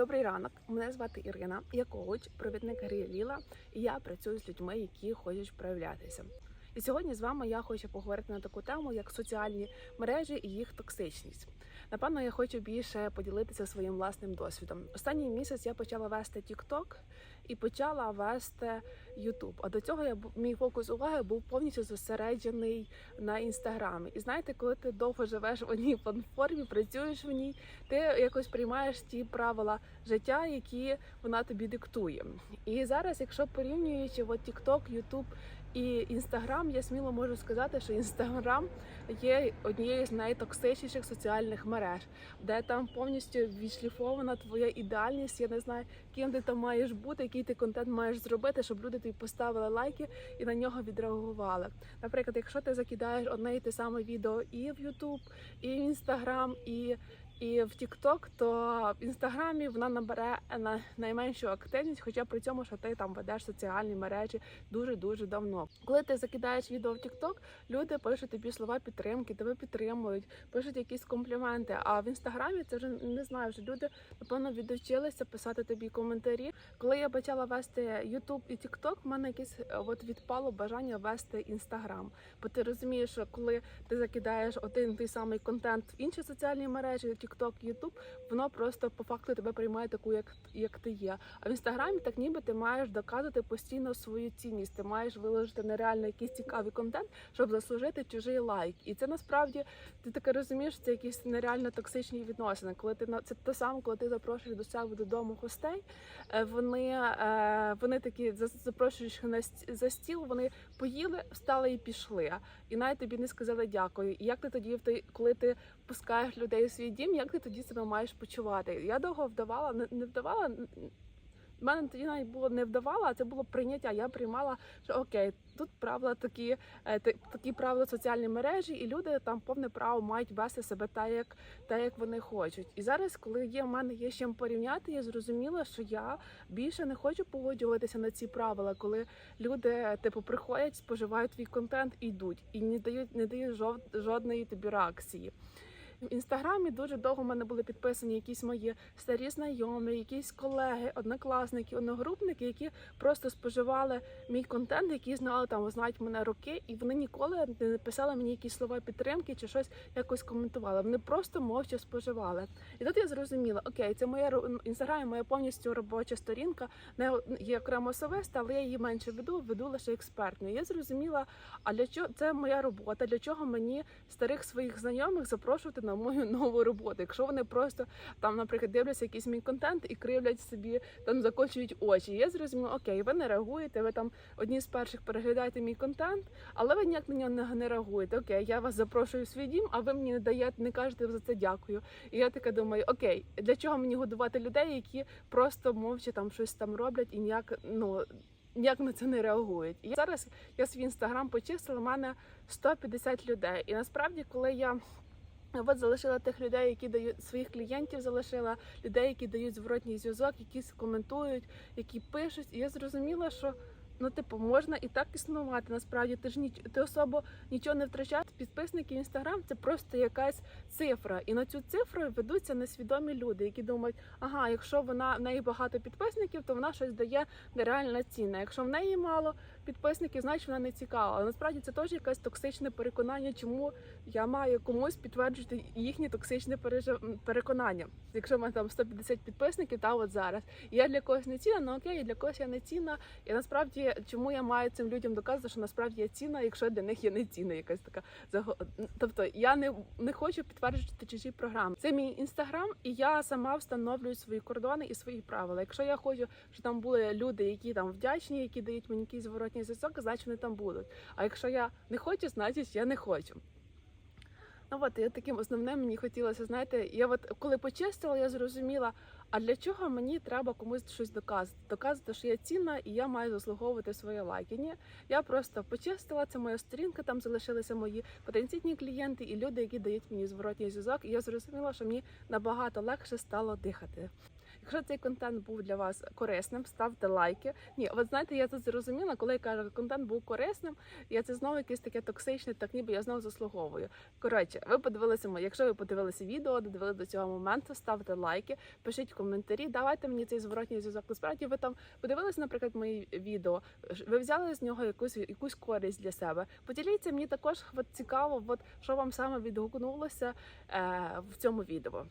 Добрий ранок. Мене звати Ірина. Я коуч, провідник Грі Ліла, і я працюю з людьми, які хочуть проявлятися. І сьогодні з вами я хочу поговорити на таку тему, як соціальні мережі і їх токсичність. Напевно, я хочу більше поділитися своїм власним досвідом. Останній місяць я почала вести TikTok і почала вести Ютуб. А до цього я мій фокус уваги був повністю зосереджений на інстаграмі. І знаєте, коли ти довго живеш в одній платформі, працюєш в ній, ти якось приймаєш ті правила життя, які вона тобі диктує. І зараз, якщо порівнюючи от TikTok, YouTube і Instagram, я сміло можу сказати, що Instagram є однією з найтоксичніших соціальних мереж, де там повністю відшліфована твоя ідеальність. Я не знаю, ким ти там маєш бути, який ти контент маєш зробити, щоб люди тобі поставили лайки і на нього відреагували. Наприклад, якщо ти закидаєш одне і те саме відео і в YouTube, і в Instagram, і і в TikTok, то в інстаграмі вона набере на найменшу активність, хоча при цьому, що ти там ведеш соціальні мережі дуже дуже давно. Коли ти закидаєш відео в TikTok, люди пишуть тобі слова підтримки, тебе підтримують, пишуть якісь компліменти. А в інстаграмі це вже не знаю. Вже люди напевно відучилися писати тобі коментарі. Коли я почала вести YouTube і TikTok, в мене якесь е, от відпало бажання вести інстаграм. Бо ти розумієш, що коли ти закидаєш один той самий контент в інші соціальні мережі, TikTok, YouTube, воно просто по факту тебе приймає таку, як, як ти є. А в інстаграмі так ніби ти маєш доказувати постійно свою цінність. Ти маєш виложити нереально якийсь цікавий контент, щоб заслужити чужий лайк. І це насправді ти таке розумієш, це якісь нереально токсичні відносини. Коли ти на це те саме, коли ти запрошуєш до себе додому гостей, е, вони, е, вони такі за- запрошуєш на за стіл, вони поїли, встали і пішли. І навіть тобі не сказали дякую. І як ти тоді, коли ти пускаєш людей у свій дім, як ти тоді себе маєш почувати? Я довго вдавала, не, не вдавала. в мене тоді навіть було не вдавала, а це було прийняття. Я приймала, що окей, тут правила такі, е, такі правила соціальні мережі, і люди там повне право мають вести себе так, як, так, як вони хочуть. І зараз, коли є в мене є з чим порівняти, я зрозуміла, що я більше не хочу погоджуватися на ці правила, коли люди типу приходять, споживають твій контент і йдуть, і не дають не дають жодної тобі реакції. В інстаграмі дуже довго в мене були підписані якісь мої старі знайомі, якісь колеги, однокласники, одногрупники, які просто споживали мій контент, які знали там, знають мене роки, і вони ніколи не написали мені якісь слова підтримки чи щось якось коментували. Вони просто мовча споживали. І тут я зрозуміла, окей, це моя ро- інстаграм, моя повністю робоча сторінка, не є окремо особиста, але я її менше веду, веду лише експертно. Я зрозуміла, а для чого це моя робота? Для чого мені старих своїх знайомих запрошувати на мою нову роботу? Якщо вони просто там, наприклад, дивляться якийсь мій контент і кривлять собі, там закочують очі. Я зрозуміла, окей, ви не реагуєте, ви там одні з перших переглядаєте мій контент, але ви ніяк на нього не, не реагуєте. Окей, я вас запрошую в свій дім, а ви мені не даєте, не кажете за це дякую. І я така думаю, окей, для чого мені годувати людей, які просто мовча там щось там роблять і ніяк ну. Ніяк на це не реагують. І зараз я свій інстаграм почистила, в мене 150 людей. І насправді, коли я От залишила тих людей, які дають своїх клієнтів, залишила людей, які дають зворотній зв'язок, які коментують, які пишуть. І я зрозуміла, що ну, типу, можна і так існувати. Насправді ти ж ніч... ти особо нічого не втрачаєш. Підписники інстаграм це просто якась цифра. І на цю цифру ведуться несвідомі люди, які думають, ага, якщо вона в неї багато підписників, то вона щось дає нереально цінне. Якщо в неї мало підписників, значить вона не цікава. Але насправді це теж якесь токсичне переконання, чому я маю комусь підтверджувати їхні токсичне переконання. Якщо в мене там 150 підписників, та от зараз я для когось не цінна, ну окей, для когось я не цінна. І насправді, чому я маю цим людям доказувати, що насправді я цінна, якщо для них я не цінна, якась така. Тобто я не, не хочу підтверджувати чужі програми. Це мій інстаграм, і я сама встановлюю свої кордони і свої правила. Якщо я хочу, щоб там були люди, які там вдячні, які дають мені якийсь зворотній зв'язок, значить вони там будуть. А якщо я не хочу, значить я не хочу. Ну от і таким основним мені хотілося, знаєте, я от коли почистила, я зрозуміла, а для чого мені треба комусь щось доказувати? Доказувати, що я цінна і я маю заслуговувати свої лайки. Ні, я просто почистила, це моя сторінка, там залишилися мої потенційні клієнти і люди, які дають мені зворотній зв'язок. І я зрозуміла, що мені набагато легше стало дихати. Якщо цей контент був для вас корисним, ставте лайки. Ні, от знаєте, я тут зрозуміла, коли я кажу, контент був корисним, я це знову якесь таке токсичне, так ніби я знову заслуговую. Коротше, ви подивилися. Якщо ви подивилися відео, додивили до цього моменту, ставте лайки, пишіть коментарі, давайте мені цей зворотній зв'язок. Насправді ви там подивилися, наприклад, мої відео. Ви взяли з нього якусь якусь користь для себе. Поділіться мені також от цікаво, от що вам саме відгукнулося е, в цьому відео.